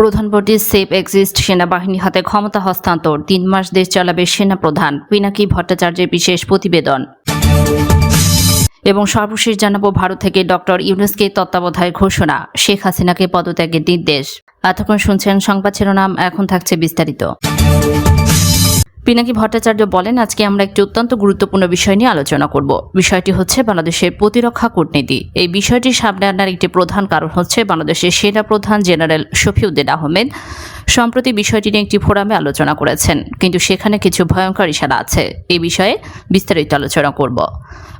প্রধানমন্ত্রী safe exist সেনাবাহিনী হাতে ক্ষমতা হস্তান্তর। তিন মাস দেশ চালাবে সেনা প্রধান পিনাকি ভট্টাচার্যের বিশেষ প্রতিবেদন। এবং সর্বশেষ জানাব ভারত থেকে ডক্টর ইউনুসকে তত্ত্বাবধায়ক ঘোষণা। শেখ হাসিনাকে পদত্যাগের নির্দেশ। এতক্ষণ শুনছেন সংবাদ শিরোনাম, এখন থাকছে বিস্তারিত। পিনাকি ভট্টাচার্য বলেন, আজকে আমরা একটি অত্যন্ত গুরুত্বপূর্ণ বিষয় নিয়ে আলোচনা করব। বিষয়টি হচ্ছে বাংলাদেশের প্রতিরক্ষা কূটনীতি। এই বিষয়টি সামনে আনার একটি প্রধান কারণ হচ্ছে বাংলাদেশের সেনা প্রধান জেনারেল শফিউদ্দিন আহমেদ। সম্প্রতি বিষয়টি নিয়ে একটি ফোরামে আলোচনা করেছেন। কিন্তু সেখানে কিছু ভয়ঙ্কর ইশারা আছে। এই বিষয়ে বিস্তারিত আলোচনা করব।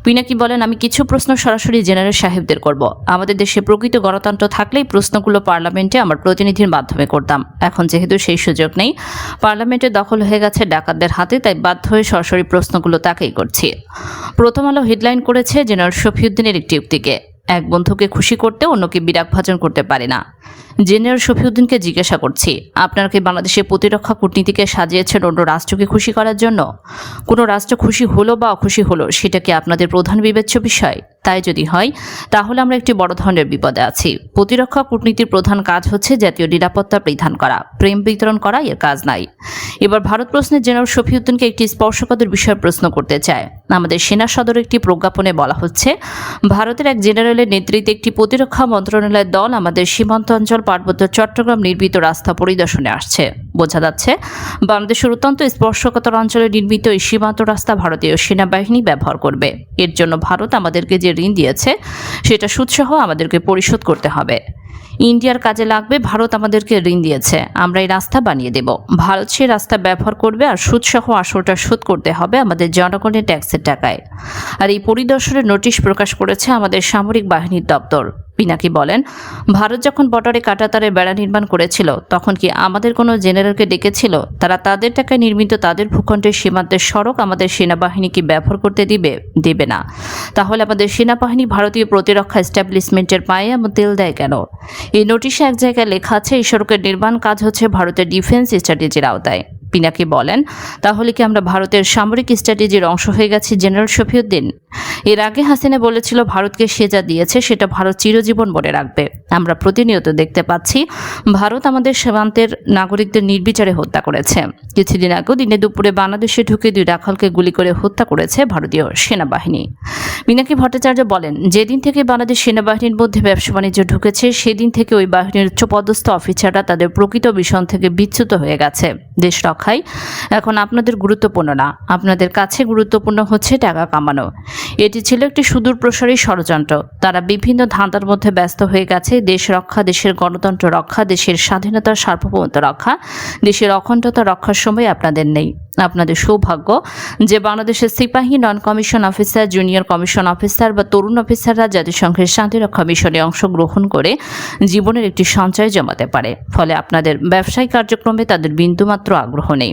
পিনাকি বলেন, আমি কিছু প্রশ্ন সরাসরি জেনারেল সাহেবদের করব। আমাদের দেশে প্রকৃত গণতন্ত্র থাকলেই প্রশ্নগুলো পার্লামেন্টে আমার প্রতিনিধির মাধ্যমে করতাম। এখন যেহেতু সেই সুযোগ নেই, পার্লামেন্টে দখল হয়ে গেছে ডাকাতদের হাতে, তাই বাধ্য হয়ে সরাসরি প্রশ্নগুলো তাকেই করছি। প্রথম আলো হেডলাইন করেছে জেনারেল শফিউদ্দিনের একটি উক্তিকে। এক বন্ধুকে খুশি করতে অন্যকে বিরাগ ভাজন করতে পারে না। জেনারেল শফিউদ্দিনকে জিজ্ঞাসা করছি, আপনারা কি বাংলাদেশের প্রতিরক্ষা কূটনীতিকে সাজিয়েছেন অন্য রাষ্ট্রকে খুশি করার জন্য? কোনো রাষ্ট্র খুশি হলো বা অখুশি হলো, সেটা কি আপনাদের প্রধান বিবেচ্য বিষয়? তাই যদি হয়, তাহলে আমরা একটি বড় ধরনের বিপদে আছি। প্রতিরক্ষা কূটনীতির প্রধান কাজ হচ্ছে জাতীয় নিরাপত্তা বিধান করা, প্রেম বিতরণ করা, এর কাজ নাই। এবার ভারত প্রশ্নে জেনারেল শফিউদ্দিনকে একটি স্পর্শকাতর বিষয়ে প্রশ্ন করতে চায়। আমাদের সেনা সদর একটি প্রজ্ঞাপনে বলা হচ্ছে, ভারতের এক জেনারেলের নেতৃত্বে একটি প্রতিরক্ষা মন্ত্রণালয়ের দল আমাদের সীমান্ত অঞ্চল পার্বত্য চট্টগ্রাম নির্মিত রাস্তা পরিদর্শনে আসছে। বোঝা যাচ্ছে, বাংলাদেশের অত্যন্ত স্পর্শকাতর অঞ্চলে নির্মিত এই সীমান্ত রাস্তা ভারতীয় সেনাবাহিনী ব্যবহার করবে। এর জন্য ভারত আমাদেরকে যে ঋণ দিয়েছে, সেটা সুদসহ আমাদেরকে পরিশোধ করতে হবে। ইন্ডিয়ার কাজে লাগবে, ভারত আমাদেরকে ঋণ দিয়েছে। আমরা এই রাস্তা বানিয়ে দেব। ভারত সেই রাস্তা ব্যবহার করবে আর সুদসহ আসলটা শোধ করতে হবে আমাদের জনগণের ট্যাক্সের টাকায়। আর এই পরিদর্শনের নোটিশ প্রকাশ করেছে আমাদের সামরিক বাহিনীর দপ্তর। পিনাকি বলেন, ভারত যখন বর্ডারে কাটাতারে বেড়া নির্মাণ করেছিল, তখন কি আমাদের কোনো জেনারেলকে ডেকেছিল? তারা তাদের টাকায় নির্মিত তাদের ভূখণ্ডের সীমান্তের সড়ক আমাদের সেনাবাহিনীকে ব্যবহার করতে দিবে, দেবে না। তাহলে আমাদের সেনাবাহিনী ভারতীয় প্রতিরক্ষা এস্টাবলিশমেন্টের পায়ে এমন তেল দেয় কেন এই নোটিশে এক জায়গায় লেখা আছে, এই সড়কের নির্মাণ কাজ হচ্ছে ভারতের ডিফেন্স স্ট্র্যাটেজির আওতায়। পিনাকি বলেন, তাহলে কি আমরা ভারতের সামরিক স্ট্র্যাটেজির অংশ হয়ে গেছি জেনারেল শফিউদ্দিন? এর আগে হাসিনা বলেছিল ভারতকে সে যা দিয়েছে, সেটা ভারত চিরজীবন মনে রাখবে। আমরা প্রতিনিয়ত দেখতে পাচ্ছি, ভারত আমাদের সীমান্তের নাগরিকদের নির্বিচারে হত্যা করেছে। কিছুদিন আগেও দিনে দুপুরে বাংলাদেশে ঢুকে দুই রাখালকে গুলি করে হত্যা করেছে ভারতীয় সেনাবাহিনী। মিনাকি ভট্টাচার্য বলেন, যেদিন থেকে বাংলাদেশ সেনাবাহিনীর মধ্যে ব্যবসা বাণিজ্য ঢুকেছে, সেদিন থেকে ওই বাহিনীর উচ্চপদস্থ অফিসাররা তাদের প্রকৃত মিশন থেকে বিচ্যুত হয়ে গেছে। দেশ রক্ষায় এখন আপনাদের গুরুত্বপূর্ণ না, আপনাদের কাছে গুরুত্বপূর্ণ হচ্ছে টাকা কামানো। এটি ছিল একটি সুদূর প্রসারী ষড়যন্ত্র। তারা বিভিন্ন ধাঁধার মধ্যে ব্যস্ত হয়ে গেছে। দেশ রক্ষা, দেশের গণতন্ত্র রক্ষা, দেশের স্বাধীনতার সার্বভৌমত্ব রক্ষা, দেশের অখণ্ডতা রক্ষার সময় আপনাদের নেই। আপনাদের সৌভাগ্য যে বাংলাদেশের সিপাহী non commission officer junior commission officer বা তরুণ অফিসাররা জাতিসংঘের শান্তিরক্ষা মিশনে অংশগ্রহণ করে জীবনের একটি সঞ্চয় জমাতে পারে। ফলে আপনাদের ব্যবসায়িক কার্যক্রমে তাদের বিন্দুমাত্র আগ্রহ নেই।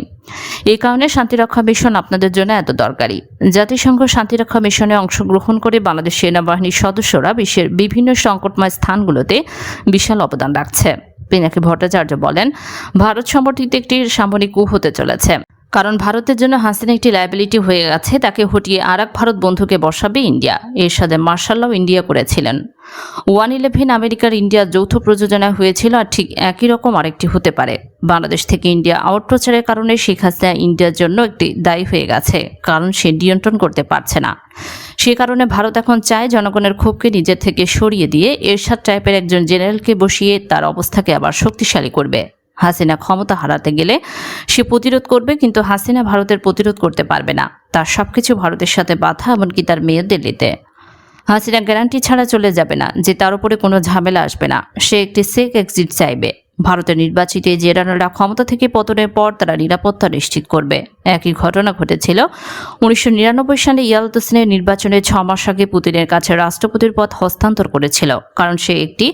এই কারণে শান্তিরক্ষা মিশন আপনাদের জন্য এত দরকারি। জাতিসংঘ শান্তিরক্ষা মিশনে অংশগ্রহণ করে বাংলাদেশ সেনাবাহিনীর সদস্যরা বিশ্বের বিভিন্ন সংকটময় স্থানগুলোতে বিশাল অবদান রাখছে। পিনাকি ভট্টাচার্য বলেন, ভারত সমর্থিত একটি সামরিক কু হতে চলেছে। কারণ ভারতের জন্য হাসিনা একটি লাইবিলিটি হয়ে গেছে, তাকে হটিয়ে আর এক ভারত বন্ধুকে বসাবে ইন্ডিয়া। এর সাথে মার্শাল্লাও ইন্ডিয়া করেছিলেন। ওয়ান ইলেভেন আমেরিকার ইন্ডিয়ার যৌথ প্রযোজনা হয়েছিল আর ঠিক একই রকম আরেকটি হতে পারে। বাংলাদেশ থেকে ইন্ডিয়া আউট প্রচারের কারণে শেখ হাসিনা ইন্ডিয়ার জন্য একটি দায়ী হয়ে গেছে, কারণ সে নিয়ন্ত্রণ করতে পারছে না। সে কারণে ভারত এখন চায় জনগণের ক্ষোভকে নিজের থেকে সরিয়ে দিয়ে এরশাদ টাইপের একজন জেনারেলকে বসিয়ে তার অবস্থাকে আবার শক্তিশালী করবে। হাসিনা ক্ষমতা হারাতে গেলে সে প্রতিরোধ করবে, কিন্তু হাসিনা ভারতের প্রতিরোধ করতে পারবে না। তার সবকিছু ভারতের সাথে বাধা, এমনকি তার মেয়ে দিল্লিতে। হাসিনা গ্যারান্টি ছাড়া চলে যাবে না, যে তার উপরে কোনো ঝামেলা আসবে না। সে একটি সেক এক্সিট চাইবে। ভারতের নির্বাচিত জেনারেলরা ক্ষমতা থেকে পতনের পর তারা নিরাপত্তা নিশ্চিত করবে। একই ঘটনা ঘটেছিল উনিশশো নিরানব্বই সালে ইয়ালতসিনের নির্বাচনে ছ মাস আগে পুতিনের কাছে রাষ্ট্রপতির পদ হস্তান্তর করেছিল, কারণ সে একটি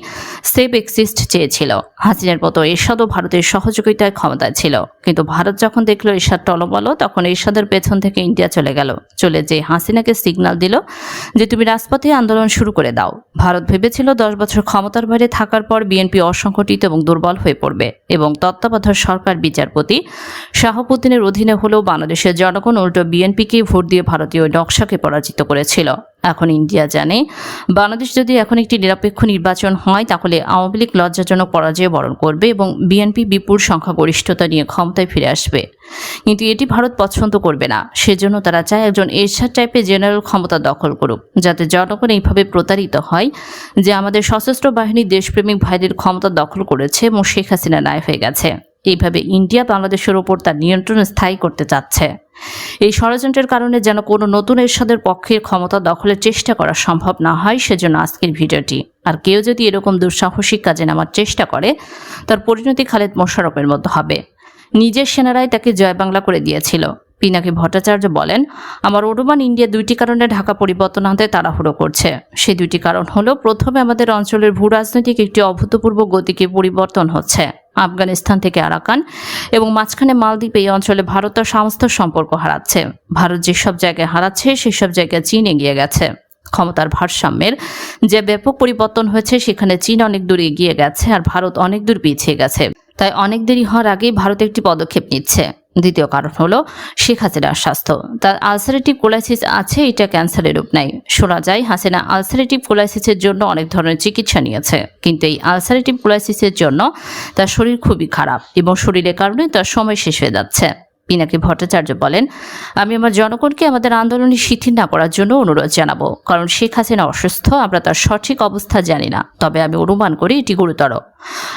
সেফ এক্সিস্ট চেয়েছিল। হাসিনার মতো এরশাদও ভারতের সহযোগিতায় ক্ষমতায় ছিল। কিন্তু ভারত যখন দেখল এরশাদ টলমল তখন এরশাদের পেছন থেকে ইন্ডিয়া চলে গেল। চলে যে হাসিনাকে সিগন্যাল দিল যে, তুমি রাজপথে আন্দোলন শুরু করে দাও। ভারত ভেবেছিল দশ বছর ক্ষমতার বাইরে থাকার পর বিএনপি অসংগঠিত এবং দুর্বল হয়ে পড়বে এবং তত্ত্বাবধায়ক সরকার বিচারপতি শাহপুদ্দিনের অধীনে হলেও বাংলাদেশের জনগণ উল্টো বিএনপিকে ভোট দিয়ে ভারতীয় নকশাকে পরাজিত করেছিল। এখন ইন্ডিয়া জানে। বাংলাদেশ যদি এখন একটি নিরপেক্ষ নির্বাচন হয়, তাহলে আওয়ামী লীগ লজ্জাজনক পরাজয় বরণ করবে এবং বিএনপি বিপুল সংখ্যাগরিষ্ঠতা নিয়ে ক্ষমতায় ফিরে আসবে। কিন্তু এটি ভারত পছন্দ করবে না। সেজন্য তারা চায় একজন এরশাদ টাইপের জেনারেল ক্ষমতা দখল করুক, যাতে জনগণ এইভাবে প্রতারিত হয় যে আমাদের সশস্ত্র বাহিনী দেশপ্রেমিক ভাইদের ক্ষমতা দখল করেছে এবং শেখ হাসিনা নায় হয়ে গেছে। এইভাবে ইন্ডিয়া বাংলাদেশের ওপর তার নিয়ন্ত্রণ স্থায়ী করতে চাচ্ছে। এই ষড়যন্ত্রের কারণে যেন কোনো নতুন এরশাদের পক্ষে ক্ষমতা দখলের চেষ্টা করা সম্ভব না হয়, সেজন্য আজকের ভিডিওটি। আর কেউ যদি এরকম দুঃসাহসিক কাজে নামার চেষ্টা করে, তার পরিণতি খালেদ মোশারফের মধ্যে হবে। নিজের সেনারাই তাকে জয় বাংলা করে দিয়েছিল। পিনাকি ভট্টাচার্য বলেন, আমার অনুমান ইন্ডিয়া দুইটি কারণে ঢাকা পরিবর্তন আনতে তাড়াহুড়ো করছে। সেই দুইটি কারণ হলো, প্রথমে আমাদের অঞ্চলের ভূ রাজনৈতিক একটি অভূতপূর্ব গতিকে পরিবর্তন হচ্ছে, আফগানিস্তান থেকে আরাকান এবং মাঝখানে মালদ্বীপ এই অঞ্চলে ভারত তার সমস্ত সম্পর্ক হারাচ্ছে। ভারত যেসব জায়গায় হারাচ্ছে, সেসব জায়গায় চীন এগিয়ে গেছে। ক্ষমতার ভারসাম্যের যে ব্যাপক পরিবর্তন হয়েছে, সেখানে চীন অনেক দূর এগিয়ে গেছে আর ভারত অনেক দূর পিছিয়ে গেছে। তাই অনেক দেরি হওয়ার আগেই ভারত একটি পদক্ষেপ নিচ্ছে। দ্বিতীয় কারণ হলো শেখ হাসিনার স্বাস্থ্য। তার আলসারেটিভ কোলাইসিস আছে, এটা ক্যান্সারের রূপ নাই শোনা যায়, হাসিনা আলসারেটিভ কোলাইসিসের জন্য অনেক ধরনের চিকিৎসা নিয়েছে, কিন্তু এই আলসারেটিভ কোলাইসিসের জন্য তার শরীর খুবই খারাপ এবং শরীরের কারণে তার সময় শেষ হয়ে যাচ্ছে। পিনাকি ভট্টাচার্য বলেন, আমি আমার জনগণকে আমাদের আন্দোলনে শিথিল না করার জন্য অনুরোধ জানাব, কারণ শেখ হাসিনা অসুস্থ, আমরা তার সঠিক অবস্থা জানি না। তবে আমি অনুমান করি এটি গুরুতর।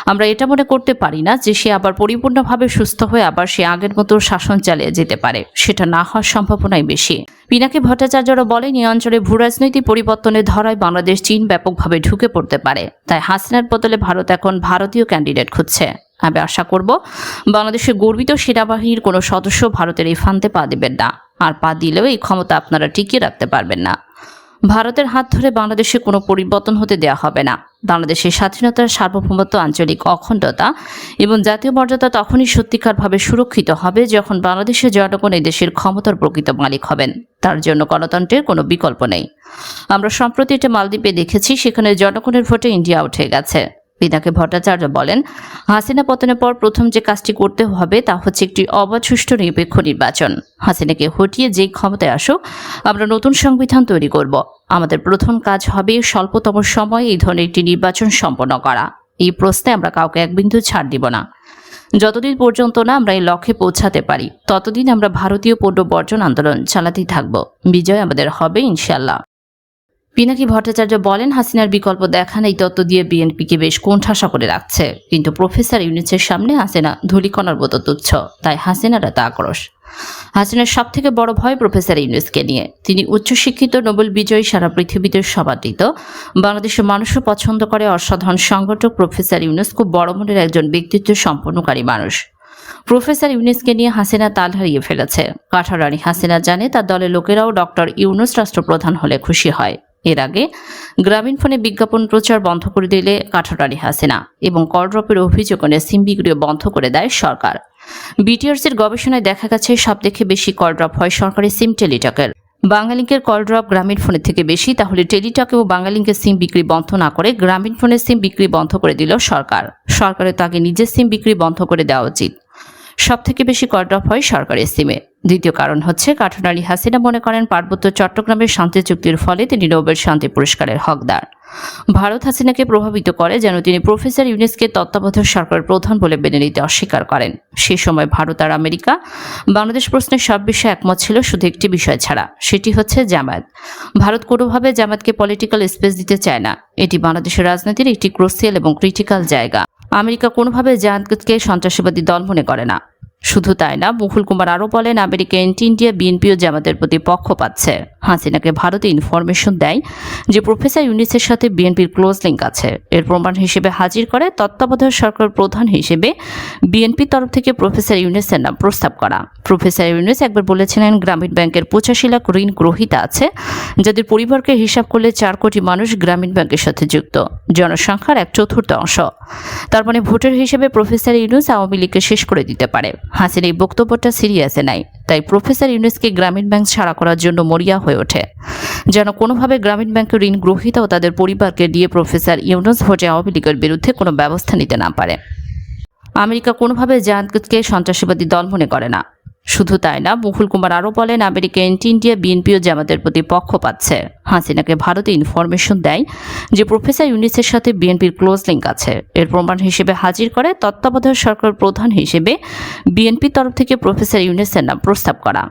আমরা এটা মনে করতে পারি না যে সে আবার পরিপূর্ণভাবে সুস্থ হয়ে আবার সে আগের মতো শাসন চালিয়ে যেতে পারে। সেটা না হওয়ার সম্ভাবনাই বেশি। পিনাকি ভট্টাচার্যরা বলেন, এই অঞ্চলে ভূ রাজনৈতিক পরিবর্তনের ধরায় বাংলাদেশ চীন ব্যাপকভাবে ঢুকে পড়তে পারে। তাই হাসিনার বদলে ভারত এখন ভারতীয় ক্যান্ডিডেট খুঁজছে। আমি আশা করব, বাংলাদেশের গর্বিত সেনাবাহিনীর কোনো সদস্য ভারতের এই ফান্তে পা দেবেন না। আর পা দিলেও এই ক্ষমতা আপনারা টিকিয়ে রাখতে পারবেন না। ভারতের হাত ধরে বাংলাদেশে কোনো পরিবর্তন হতে দেওয়া হবে না। বাংলাদেশের স্বাধীনতার সার্বভৌমত্ব, আঞ্চলিক অখণ্ডতা এবং জাতীয় মর্যাদা তখনই সত্যিকারভাবে সুরক্ষিত হবে যখন বাংলাদেশের জনগণ দেশের ক্ষমতার প্রকৃত মালিক হবেন। তার জন্য গণতন্ত্রের কোনো বিকল্প নেই। আমরা সম্প্রতি এটা মালদ্বীপে দেখেছি, সেখানে জনগণের ভোটে ইন্ডিয়া উঠে গেছে। পিনাকে ভট্টাচার্য বলেন, হাসিনা পতনের পর প্রথম যে কাজটি করতে হবে তা হচ্ছে একটি অবাধ সুষ্ঠু নিরপেক্ষ নির্বাচন। হাসিনাকে হটিয়ে যেই ক্ষমতায় আসুক, আমরা নতুন সংবিধান তৈরি করব। আমাদের প্রথম কাজ হবে স্বল্পতম সময়ে এই ধরনের একটি নির্বাচন সম্পন্ন করা। এই প্রশ্নে আমরা কাউকে এক বিন্দু ছাড় দিব না। যতদিন পর্যন্ত না আমরা এই লক্ষ্যে পৌঁছাতে পারি, ততদিন আমরা ভারতীয় পণ্য বর্জন আন্দোলন চালাতেই থাকব। বিজয় আমাদের হবে ইনশাল্লাহ পিনাকি ভট্টাচার্য বলেন, হাসিনার বিকল্প দেখান এই তত্ত্ব দিয়ে বিএনপিকে বেশ কোণঠাসা করে রাখছে। কিন্তু প্রফেসর ইউনিসের সামনে হাসিনা ধুলিকণার মতো তুচ্ছ, তাই হাসিনার এত আক্রোশ। হাসিনার সব থেকে বড় ভয় প্রফেসর ইউনুসকে নিয়ে। তিনি উচ্চশিক্ষিত নোবেল বিজয়ী সারা পৃথিবীতে সমাদৃত। বাংলাদেশের মানুষও পছন্দ করে অসাধারণ সংগঠক প্রফেসর ইউনুস, খুব বড় মনের একজন ব্যক্তিত্ব সম্পন্নকারী মানুষ। প্রফেসর ইউনুসকে নিয়ে হাসিনা তাল হারিয়ে ফেলেছে। কাঠারানি হাসিনা জানে, তার দলের লোকেরাও ডক্টর ইউনুস রাষ্ট্রপ্রধান হলে খুশি হয়। এর আগে গ্রামীণ ফোনে বিজ্ঞাপন প্রচার বন্ধ করে দিলে কাঠারানি হাসিনা এবং কলড্রপের অভিযোগ এনে সিম বিক্রিও বন্ধ করে দেয় সরকার। বিটিআরসির গবেষণায় দেখা গেছে, সব থেকে বেশি কলড্রপ হয় সরকারি সিম টেলিটকের। বাঙালিঙ্কের কল ড্রপ গ্রামীণ ফোনের থেকে বেশি, তাহলে টেলিটক ও বাঙালিঙ্কের সিম বিক্রি বন্ধ না করে গ্রামীণ ফোনের সিম বিক্রি বন্ধ করে দিল সরকার। সরকারের তো আগে নিজের সিম বিক্রি বন্ধ করে দেওয়া উচিত। সব থেকে বেশি কল ড্রপ হয় সরকারি সিমে। দ্বিতীয় কারণ হচ্ছে কাঠনারি হাসিনা মনে করেন পার্বত্য চট্টগ্রামের শান্তি চুক্তির ফলে তিনি নোবেল শান্তি পুরস্কারের হকদার। ভারত হাসিনাকে প্রভাবিত করে যেন তিনি প্রফেসর ইউনেসকে তত্ত্বাবধায়ক সরকার প্রধান বলে মেনে নিতে অস্বীকার করেন। সে সময় ভারত আর আমেরিকা বাংলাদেশ প্রশ্নের সব বিষয়ে একমত ছিল শুধু একটি বিষয় ছাড়া, সেটি হচ্ছে জামায়াত। ভারত কোনোভাবে জামায়াতকে পলিটিক্যাল স্পেস দিতে চায় না। এটি বাংলাদেশের রাজনীতির একটি ক্রোসিয়াল এবং ক্রিটিক্যাল জায়গা। আমেরিকা কোনোভাবে জামায়াতকে সন্ত্রাসবাদী দল মনে করে না। শুধু তাই না, মুকুল কুমার আরও বলেন, আমেরিকা এন্টি ইন্ডিয়া বিএনপিও জামাতের প্রতি পক্ষ পাচ্ছে। হাসিনাকে ভারতে ইনফরমেশন দেয় যে প্রফেসর ইউনিসের সাথে বিএনপির ক্লোজ লিঙ্ক আছে। এর প্রমাণ হিসেবে হাজির করে তত্ত্বাবধায়ক সরকার প্রধান হিসেবে বিএনপির তরফ থেকে প্রফেসর ইউনিসের নাম প্রস্তাব করা। প্রফেসর ইউনিস একবার বলেছিলেন, গ্রামীণ ব্যাংকের পঁচাশি লাখ ঋণ গ্রহীতা আছে, যাদের পরিবারকে হিসাব করলে চার কোটি মানুষ গ্রামীণ ব্যাংকের সাথে যুক্ত। জনসংখ্যার এক চতুর্থাংশ। তার মানে ভোটার হিসেবে প্রফেসর ইউনুস আওয়ামী লীগকে শেষ করে দিতে পারে। হাসির এই বক্তব্যটা সিরিয়াসে নাই, তাই প্রফেসর ইউনুসকে গ্রামীণ ব্যাংক ছাড়া করার জন্য মরিয়া হয়ে ওঠে। যেন কোনোভাবে গ্রামীণ ব্যাংকের ঋণ গ্রহীতা ও তাদের পরিবারকে দিয়ে প্রফেসর ইউনুস ভোটে আওয়ামী লীগের বিরুদ্ধে কোনো ব্যবস্থা নিতে না পারে। আমেরিকা কোনোভাবে জাহানকে সন্ত্রাসবাদী দল মনে করে না। শুধু তাই না, মুকুল কুমার আরও বলেন, আমেরিকা এন্টি ইন্ডিয়া, বিএনপিও জামাতের প্রতি পক্ষ পাচ্ছে। হাসিনাকে ভারতে ইনফরমেশন দেয় যে প্রফেসর ইউনিসের সাথে বিএনপির ক্লোজ লিঙ্ক আছে। এর প্রমাণ হিসেবে হাজির করে তত্ত্বাবধায়ক সরকার প্রধান হিসেবে বিএনপির তরফ থেকে প্রফেসর ইউনিসের নাম প্রস্তাব করা।